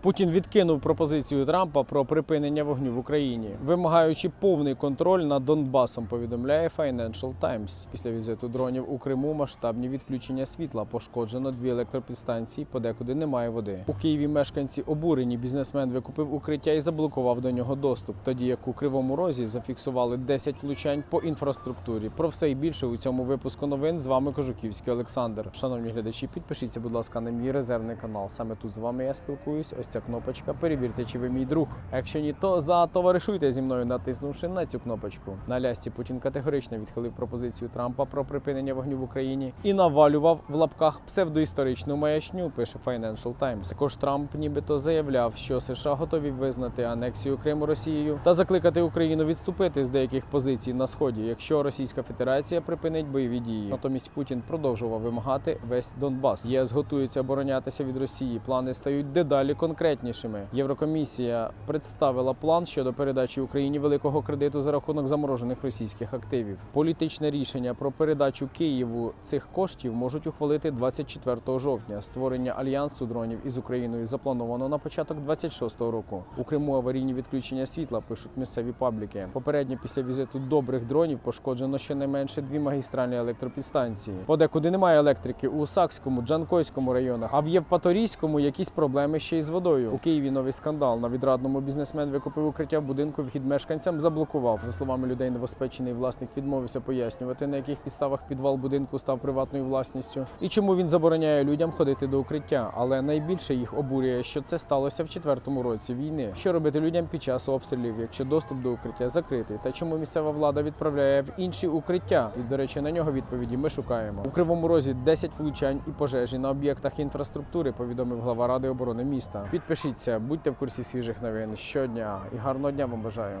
Путін відкинув пропозицію Трампа про припинення вогню в Україні, вимагаючи повний контроль над Донбасом. Повідомляє Financial Times. Після візиту дронів у Криму масштабні відключення світла пошкоджено дві електропідстанції, подекуди немає води. У Києві мешканці обурені. Бізнесмен викупив укриття і заблокував до нього доступ. Тоді як у Кривому Розі зафіксували 10 влучань по інфраструктурі. Про все і більше у цьому випуску новин з вами Кожуківський Олександр. Шановні глядачі, підпишіться, будь ласка, на мій резервний канал. Саме тут з вами я спілкуюсь. Ось ця кнопочка. Перевірте, чи ви мій друг. Якщо ні, то затоваришуйте зі мною, натиснувши на цю кнопочку. На лясці Путін категорично відхилив пропозицію Трампа про припинення вогню в Україні і навалював в лапках псевдоісторичну маячню. Пише Financial Times. Також Трамп нібито заявляв, що США готові визнати анексію Криму Росією та закликати Україну відступити з деяких позицій на сході, якщо Російська Федерація припинить бойові дії. Натомість Путін продовжував вимагати весь Донбас. ЄС готується оборонятися від Росії. Плани стають дедалі конкретнішими. Єврокомісія представила план щодо передачі Україні великого кредиту за рахунок заморожених російських активів. Політичне рішення про передачу Києву цих коштів можуть ухвалити 24 жовтня. Створення альянсу дронів із Україною заплановано на початок 26-го року. У Криму аварійні відключення світла пишуть місцеві пабліки. Попередньо після візиту добрих дронів пошкоджено щонайменше дві магістральні електропідстанції. Подекуди немає електрики у Сакському, Джанкойському районах, а в Євпаторійському якісь проблеми ще й з водою. У Києві новий скандал. На відрадному бізнесмен викупив укриття будинку. Вхід мешканцям заблокував. За словами людей, новоспечений власник відмовився пояснювати, на яких підставах підвал будинку став приватною власністю і чому він забороняє людям ходити до укриття. Але найбільше їх обурює, що це сталося в четвертому році війни. Що робити людям під час обстрілів, якщо доступ до укриття закритий? Та чому місцева влада відправляє в інші укриття? І до речі, на нього відповіді ми шукаємо у кривому розі 10 влучань і пожежі на об'єктах інфраструктури. Повідомив глава ради оборони міста. Підпишіться, будьте в курсі свіжих новин щодня і гарного дня вам бажаю.